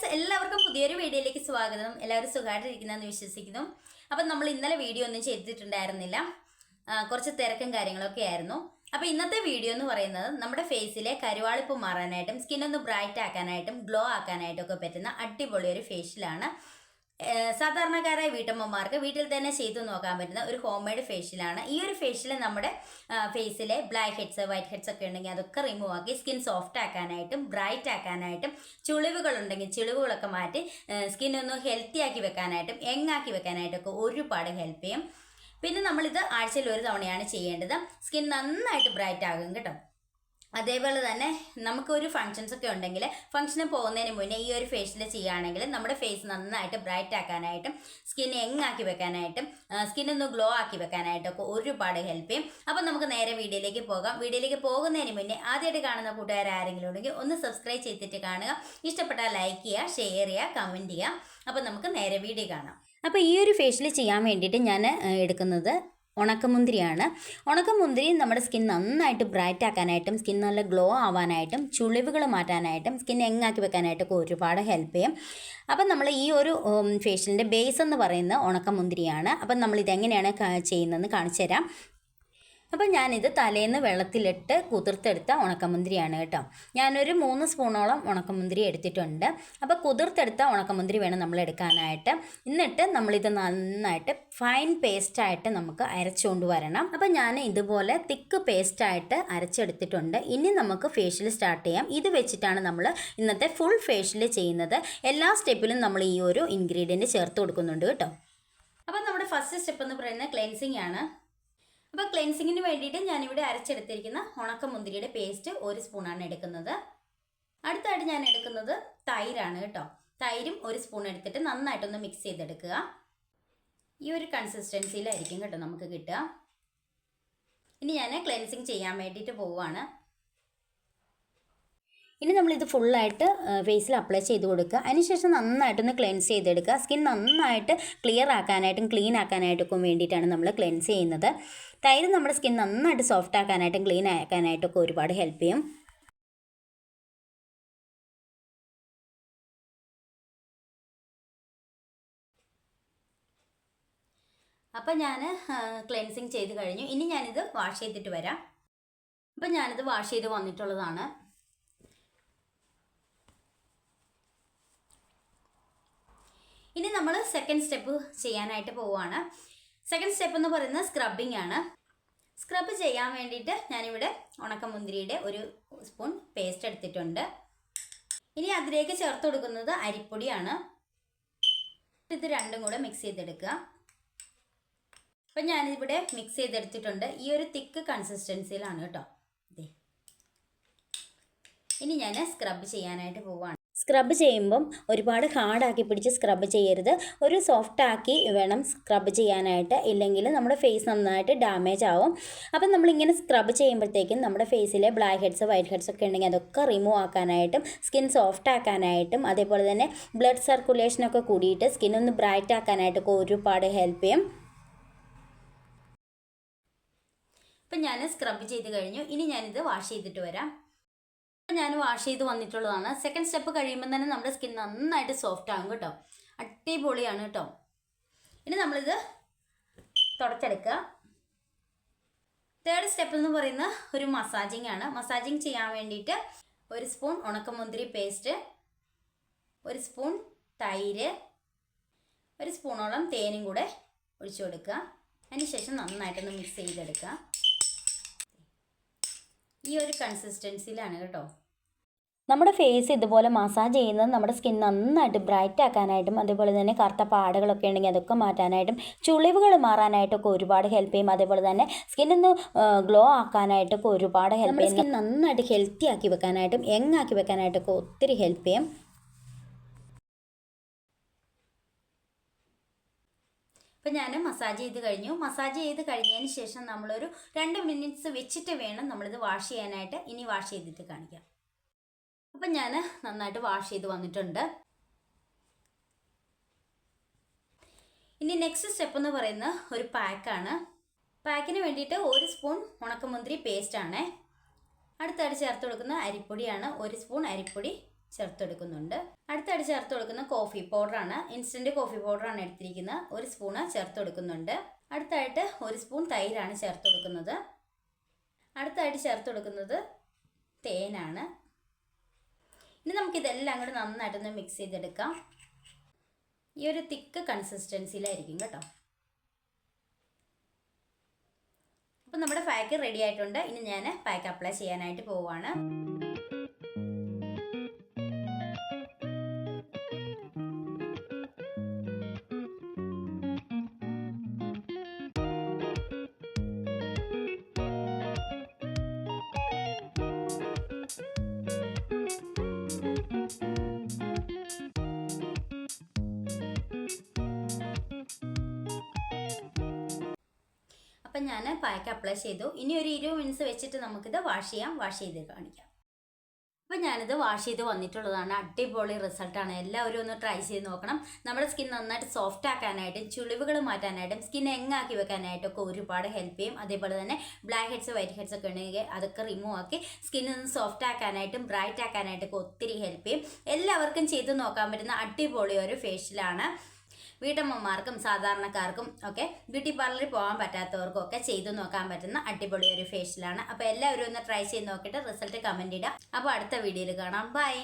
Friends എല്ലാവർക്കും പുതിയൊരു വീഡിയോയിലേക്ക് സ്വാഗതം. എല്ലാവരും സുഖമായിട്ടിരിക്കുന്നതെന്ന് വിശ്വസിക്കുന്നു. അപ്പം നമ്മൾ ഇന്നലെ വീഡിയോ ഒന്നും ചെയ്തിട്ടുണ്ടായിരുന്നില്ല. കുറച്ച് തിരക്കും കാര്യങ്ങളൊക്കെ ആയിരുന്നു. അപ്പോൾ ഇന്നത്തെ വീഡിയോ എന്ന് പറയുന്നത് നമ്മുടെ ഫേസിലെ കരുവാളിപ്പ് മാറാനായിട്ടും സ്കിൻ ഒന്ന് ബ്രൈറ്റ് ആക്കാനായിട്ടും ഗ്ലോ ആക്കാനായിട്ടും ഒക്കെ പറ്റുന്ന അടിപൊളി ഒരു ഫേഷ്യലാണ്. സാധാരണക്കാരായ വീട്ടമ്മമാർക്ക് വീട്ടിൽ തന്നെ ചെയ്തു നോക്കാൻ പറ്റുന്ന ഒരു ഹോം മെയ്ഡ് ഫേഷ്യലാണ് ഈ ഒരു ഫേഷ്യൽ നമ്മുടെ ഫേസിലെ ബ്ലാക്ക് ഹെഡ്സ് വൈറ്റ് ഹെഡ്സ് ഒക്കെ ഉണ്ടെങ്കിൽ അതൊക്കെ റിമൂവ് ആക്കി സ്കിൻ സോഫ്റ്റ് ആക്കാനായിട്ടും ബ്രൈറ്റ് ആക്കാനായിട്ടും ചുളിവുകളുണ്ടെങ്കിൽ ചുളിവുകളൊക്കെ മാറ്റി സ്കിൻ ഒന്ന് ഹെൽത്തി ആക്കി വെക്കാനായിട്ടും യങ്ങാക്കി വെക്കാനായിട്ടൊക്കെ ഒരുപാട് ഹെൽപ്പ് ചെയ്യും. പിന്നെ നമ്മളിത് ആഴ്ചയിൽ ഒരു തവണയാണ് ചെയ്യേണ്ടത്. സ്കിൻ നന്നായിട്ട് ബ്രൈറ്റ് ആകും കേട്ടോ. അതേപോലെ തന്നെ നമുക്ക് ഒരു ഫങ്ഷൻസ് ഒക്കെ ഉണ്ടെങ്കിൽ ഫംഗ്ഷന് പോകുന്നതിന് മുന്നേ ഈ ഒരു ഫേഷ്യൽ ചെയ്യുകയാണെങ്കിൽ നമ്മുടെ ഫേസ് നന്നായിട്ട് ബ്രൈറ്റ് ആക്കാനായിട്ടും സ്കിൻ യങ് ആക്കി വെക്കാനായിട്ടും സ്കിൻ ഒന്ന് ഗ്ലോ ആക്കി വെക്കാനായിട്ടൊക്കെ ഒരുപാട് ഹെൽപ്പ് ചെയ്യും. അപ്പം നമുക്ക് നേരെ വീഡിയോയിലേക്ക് പോകാം. വീഡിയോയിലേക്ക് പോകുന്നതിന് മുന്നേ ആദ്യമായിട്ട് കാണുന്ന കൂട്ടുകാർ ആരെങ്കിലും ഉണ്ടെങ്കിൽ ഒന്ന് സബ്സ്ക്രൈബ് ചെയ്തിട്ട് കാണുക. ഇഷ്ടപ്പെട്ടാൽ ലൈക്ക് ചെയ്യുക ഷെയർ ചെയ്യുക കമന്റ് ചെയ്യുക. അപ്പം നമുക്ക് നേരെ വീഡിയോ കാണാം. അപ്പോൾ ഈ ഒരു ഫേഷ്യൽ ചെയ്യാൻ വേണ്ടിയിട്ട് ഞാൻ എടുക്കുന്നത് ഉണക്കമുന്തിരിയാണ്. ഉണക്കമുന്തിരി നമ്മുടെ സ്കിൻ നന്നായിട്ട് ബ്രൈറ്റ് ആക്കാനായിട്ടും സ്കിൻ നല്ല ഗ്ലോ ആവാനായിട്ടും ചുളിവുകൾ മാറ്റാനായിട്ടും സ്കിൻ എങ്ങാക്കി വെക്കാനായിട്ടൊക്കെ ഒരുപാട് ഹെൽപ്പ് ചെയ്യും. അപ്പം നമ്മൾ ഈ ഒരു ഫേഷ്യലിന്റെ ബേസ് എന്ന് പറയുന്നത് ഉണക്കമുന്തിരിയാണ്. അപ്പം നമ്മൾ ഇതെങ്ങനെയാണ് ചെയ്യുന്നതെന്ന് കാണിച്ചു തരാം അപ്പം ഞാനിത് തലേന്ന് വെള്ളത്തിലിട്ട് കുതിർത്തെടുത്ത ഉണക്കമുന്തിരിയാണ് കേട്ടോ. ഞാനൊരു മൂന്ന് സ്പൂണോളം ഉണക്കമുന്തിരി എടുത്തിട്ടുണ്ട്. അപ്പോൾ കുതിർത്തെടുത്ത ഉണക്കമുന്തിരി വേണം നമ്മൾ എടുക്കാനായിട്ട്. എന്നിട്ട് നമ്മളിത് നന്നായിട്ട് ഫൈൻ പേസ്റ്റായിട്ട് നമുക്ക് അരച്ചുകൊണ്ട് വരണം. അപ്പോൾ ഞാൻ ഇതുപോലെ തിക്ക് പേസ്റ്റായിട്ട് അരച്ചെടുത്തിട്ടുണ്ട്. ഇനി നമുക്ക് ഫേഷ്യൽ സ്റ്റാർട്ട് ചെയ്യാം. ഇത് വെച്ചിട്ടാണ് നമ്മൾ ഇന്നത്തെ ഫുൾ ഫേഷ്യൽ ചെയ്യുന്നത്. എല്ലാ സ്റ്റെപ്പിലും നമ്മൾ ഈ ഒരു ഇൻഗ്രീഡിയന്റ് ചേർത്ത് കൊടുക്കുന്നുണ്ട് കേട്ടോ. അപ്പോൾ നമ്മുടെ ഫസ്റ്റ് സ്റ്റെപ്പ് എന്ന് പറയുന്നത് ക്ലെൻസിങ് ആണ്. അപ്പോൾ ക്ലെൻസിങ്ങിന് വേണ്ടിയിട്ട് ഞാനിവിടെ അരച്ചെടുത്തിരിക്കുന്ന ഉണക്കമുന്തിരിയുടെ പേസ്റ്റ് ഒരു സ്പൂണാണ് എടുക്കുന്നത്. അടുത്തായിട്ട് ഞാൻ എടുക്കുന്നത് തൈരാണ് കേട്ടോ. തൈരും ഒരു സ്പൂൺ എടുത്തിട്ട് നന്നായിട്ടൊന്ന് മിക്സ് ചെയ്തെടുക്കുക. ഈ ഒരു കൺസിസ്റ്റൻസിയിലായിരിക്കും കേട്ടോ നമുക്ക് കിട്ടുക. ഇനി ഞാൻ ക്ലെൻസിങ് ചെയ്യാൻ വേണ്ടിയിട്ട് പോവുകയാണ് ഇനി നമ്മളിത് ഫുള്ളായിട്ട് ഫേസിൽ അപ്ലൈ ചെയ്ത് കൊടുക്കുക. അതിനുശേഷം നന്നായിട്ടൊന്ന് ക്ലെൻസ് ചെയ്തെടുക്കുക. സ്കിൻ നന്നായിട്ട് ക്ലിയർ ആക്കാനായിട്ടും ക്ലീൻ ആക്കാനായിട്ടൊക്കെ വേണ്ടിയിട്ടാണ് നമ്മൾ ക്ലെൻസ് ചെയ്യുന്നത്. തൈര് നമ്മുടെ സ്കിൻ നന്നായിട്ട് സോഫ്റ്റ് ആക്കാനായിട്ടും ക്ലീൻ ആക്കാനായിട്ടൊക്കെ ഒരുപാട് ഹെൽപ്പ് ചെയ്യും. അപ്പം ഞാൻ ക്ലെൻസിങ് ചെയ്ത് കഴിഞ്ഞു. ഇനി ഞാനിത് വാഷ് ചെയ്തിട്ട് വരാം. അപ്പം ഞാനിത് വാഷ് ചെയ്ത് വന്നിട്ടുള്ളതാണ്. ഇനി നമ്മൾ സെക്കൻഡ് സ്റ്റെപ്പ് ചെയ്യാനായിട്ട് പോവുകയാണ് സെക്കൻഡ് സ്റ്റെപ്പ് എന്ന് പറയുന്നത് സ്ക്രബിംഗ് ആണ്. സ്ക്രബ് ചെയ്യാൻ വേണ്ടിയിട്ട് ഞാനിവിടെ ഉണക്കമുന്തിരിയുടെ ഒരു സ്പൂൺ പേസ്റ്റ് എടുത്തിട്ടുണ്ട്. ഇനി അതിലേക്ക് ചേർത്ത് കൊടുക്കുന്നത് അരിപ്പൊടിയാണ്. ഇത് രണ്ടും കൂടെ മിക്സ് ചെയ്തെടുക്കുക. അപ്പം ഞാനിവിടെ മിക്സ് ചെയ്തെടുത്തിട്ടുണ്ട്. ഈ ഒരു തിക്ക് കൺസിസ്റ്റൻസിയിലാണ് കേട്ടോ. ഇനി ഞാൻ സ്ക്രബ് ചെയ്യാനായിട്ട് പോവുകയാണ് സ്ക്രബ് ചെയ്യുമ്പം ഒരുപാട് ഹാർഡാക്കി പിടിച്ച് സ്ക്രബ് ചെയ്യരുത്. ഒരു സോഫ്റ്റ് ആക്കി വേണം സ്ക്രബ് ചെയ്യാനായിട്ട്. ഇല്ലെങ്കിൽ നമ്മുടെ ഫേസ് നന്നായിട്ട് ഡാമേജ് ആവും. അപ്പം നമ്മളിങ്ങനെ സ്ക്രബ് ചെയ്യുമ്പോഴത്തേക്കും നമ്മുടെ ഫേസിലെ ബ്ലാക്ക് ഹെഡ്സ് വൈറ്റ് ഹെഡ്സ് ഒക്കെ ഉണ്ടെങ്കിൽ അതൊക്കെ റിമൂവ് ആക്കാനായിട്ടും സ്കിൻ സോഫ്റ്റ് ആക്കാനായിട്ടും അതേപോലെ തന്നെ ബ്ലഡ് സർക്കുലേഷനൊക്കെ കൂടിയിട്ട് സ്കിൻ ഒന്ന് ബ്രൈറ്റ് ആക്കാനായിട്ടൊക്കെ ഒരുപാട് ഹെൽപ്പ് ചെയ്യും. അപ്പം ഞാൻ സ്ക്രബ് ചെയ്ത് കഴിഞ്ഞു. ഇനി ഞാനിത് വാഷ് ചെയ്തിട്ട് വരാം. ഞാൻ വാഷ് ചെയ്ത് വന്നിട്ടുള്ളതാണ്. സെക്കൻഡ് സ്റ്റെപ്പ് കഴിയുമ്പോൾ തന്നെ നമ്മുടെ സ്കിൻ നന്നായിട്ട് സോഫ്റ്റ് ആകും കേട്ടോ. അടിപൊളിയാണ് കേട്ടോ. ഇനി നമ്മളിത് തുടച്ചെടുക്കുക. തേർഡ് സ്റ്റെപ്പ് എന്ന് പറയുന്ന ഒരു മസാജിങ് ആണ്. മസാജിങ് ചെയ്യാൻ വേണ്ടിയിട്ട് ഒരു സ്പൂൺ ഉണക്കമുന്തിരി പേസ്റ്റ് ഒരു സ്പൂൺ തൈര് ഒരു സ്പൂണോളം തേനും കൂടെ ഒഴിച്ചു കൊടുക്കുക. അതിന് ശേഷം നന്നായിട്ടൊന്ന് മിക്സ് ചെയ്തെടുക്കുക. ഈ ഒരു കൺസിസ്റ്റൻസിയിലാണ് കേട്ടോ. നമ്മുടെ ഫേസ് ഇതുപോലെ മസാജ് ചെയ്യുന്നത് നമ്മുടെ സ്കിൻ നന്നായിട്ട് ബ്രൈറ്റ് ആക്കാനായിട്ടും അതേപോലെ തന്നെ കറുത്ത പാടുകളൊക്കെ ഉണ്ടെങ്കിൽ അതൊക്കെ മാറ്റാനായിട്ടും ചുളിവുകൾ മാറാനായിട്ടൊക്കെ ഒരുപാട് ഹെൽപ്പ് ചെയ്യും. അതേപോലെ തന്നെ സ്കിൻ ഒന്ന് ഗ്ലോ ആക്കാനായിട്ടൊക്കെ ഒരുപാട് ഹെൽപ്പ് ചെയ്യും സ്കിൻ നന്നായിട്ട് ഹെൽത്തി ആക്കി വെക്കാനായിട്ടും യങ് ആക്കി വെക്കാനായിട്ടൊക്കെ ഒത്തിരി ഹെൽപ്പ് ചെയ്യും. ഇപ്പം ഞാൻ മസാജ് ചെയ്ത് കഴിഞ്ഞു. മസാജ് ചെയ്ത് കഴിഞ്ഞതിന് ശേഷം നമ്മളൊരു രണ്ട് മിനിറ്റ്സ് വെച്ചിട്ട് വേണം നമ്മളിത് വാഷ് ചെയ്യാനായിട്ട്. ഇനി വാഷ് ചെയ്തിട്ട് കാണിക്കാം. അപ്പം ഞാൻ നന്നായിട്ട് വാഷ് ചെയ്ത് വന്നിട്ടുണ്ട്. ഇനി നെക്സ്റ്റ് സ്റ്റെപ്പ് എന്ന് പറയുന്ന ഒരു പാക്കാണ് പാക്കിന് വേണ്ടിയിട്ട് ഒരു സ്പൂൺ ഉണക്കമുന്തിരി പേസ്റ്റ് ആണ്. അടുത്തായിട്ട് ചേർത്ത് കൊടുക്കുന്ന അരിപ്പൊടിയാണ് ഒരു സ്പൂൺ അരിപ്പൊടി ചേർത്ത് ചേർത്തെടുക്കുന്നുണ്ട് അടുത്തായിട്ട് ചേർത്ത് കൊടുക്കുന്ന കോഫി പൗഡറാണ് ഇൻസ്റ്റന്റ് കോഫി പൗഡറാണ് എടുത്തിരിക്കുന്നത് ഒരു സ്പൂണ് ചേർത്ത് കൊടുക്കുന്നുണ്ട്. അടുത്തായിട്ട് ഒരു സ്പൂൺ തൈരാണ് ചേർത്ത് കൊടുക്കുന്നത്. അടുത്തായിട്ട് ചേർത്ത് കൊടുക്കുന്നത് തേനാണ്. ഇനി നമുക്കിതെല്ലാം കൂടി നന്നായിട്ടൊന്ന് മിക്സ് ചെയ്തെടുക്കാം. ഈ ഒരു തിക്ക് കൺസിസ്റ്റൻസിയിലായിരിക്കും കേട്ടോ. അപ്പം നമ്മുടെ പാക്ക് റെഡി ആയിട്ടുണ്ട്. ഇനി ഞാൻ പാക്ക് അപ്ലൈ ചെയ്യാനായിട്ട് പോവുകയാണ് അപ്പം ഞാൻ പായ്ക്ക് അപ്ലൈ ചെയ്തു. ഇനി ഒരു ഇരുപത് മിനിറ്റ്സ് വെച്ചിട്ട് നമുക്കിത് വാഷ് ചെയ്യാം. വാഷ് ചെയ്ത് കാണിക്കാം. അപ്പം ഞാനിത് വാഷ് ചെയ്ത് വന്നിട്ടുള്ളതാണ്. അടിപൊളി റിസൾട്ടാണ് എല്ലാവരും ഒന്ന് ട്രൈ ചെയ്ത് നോക്കണം. നമ്മുടെ സ്കിൻ നന്നായിട്ട് സോഫ്റ്റ് ആക്കാനായിട്ടും ചുളിവുകൾ മാറ്റാനായിട്ടും സ്കിൻ എങ്ങാക്കി വെക്കാനായിട്ടൊക്കെ ഒരുപാട് ഹെൽപ്പ് ചെയ്യും. അതേപോലെ തന്നെ ബ്ലാക്ക് ഹെഡ്സ് വൈറ്റ് ഹെഡ്സ് ഒക്കെ ഉണ്ടെങ്കിൽ അതൊക്കെ റിമൂവ് ആക്കി സ്കിന്നിൽ നിന്ന് സോഫ്റ്റ് ആക്കാനായിട്ടും ബ്രൈറ്റ് ആക്കാനായിട്ടൊക്കെ ഒത്തിരി ഹെൽപ്പ് ചെയ്യും. എല്ലാവർക്കും ചെയ്ത് നോക്കാൻ പറ്റുന്ന അടിപൊളി ഒരു ഫേഷ്യലാണ് വീട്ടമ്മമാർക്കും സാധാരണക്കാർക്കും ഒക്കെ ബ്യൂട്ടി പാർലറിൽ പോകാൻ പറ്റാത്തവർക്കും ഒക്കെ ചെയ്തു നോക്കാൻ പറ്റുന്ന അടിപൊളി ഒരു ഫേഷ്യലാണ് അപ്പോൾ എല്ലാവരും ഒന്ന് ട്രൈ ചെയ്ത് നോക്കിയിട്ട് റിസൾട്ട് കമന്റ് ഇടാം അപ്പോൾ അടുത്ത വീഡിയോയിൽ കാണാം. ബൈ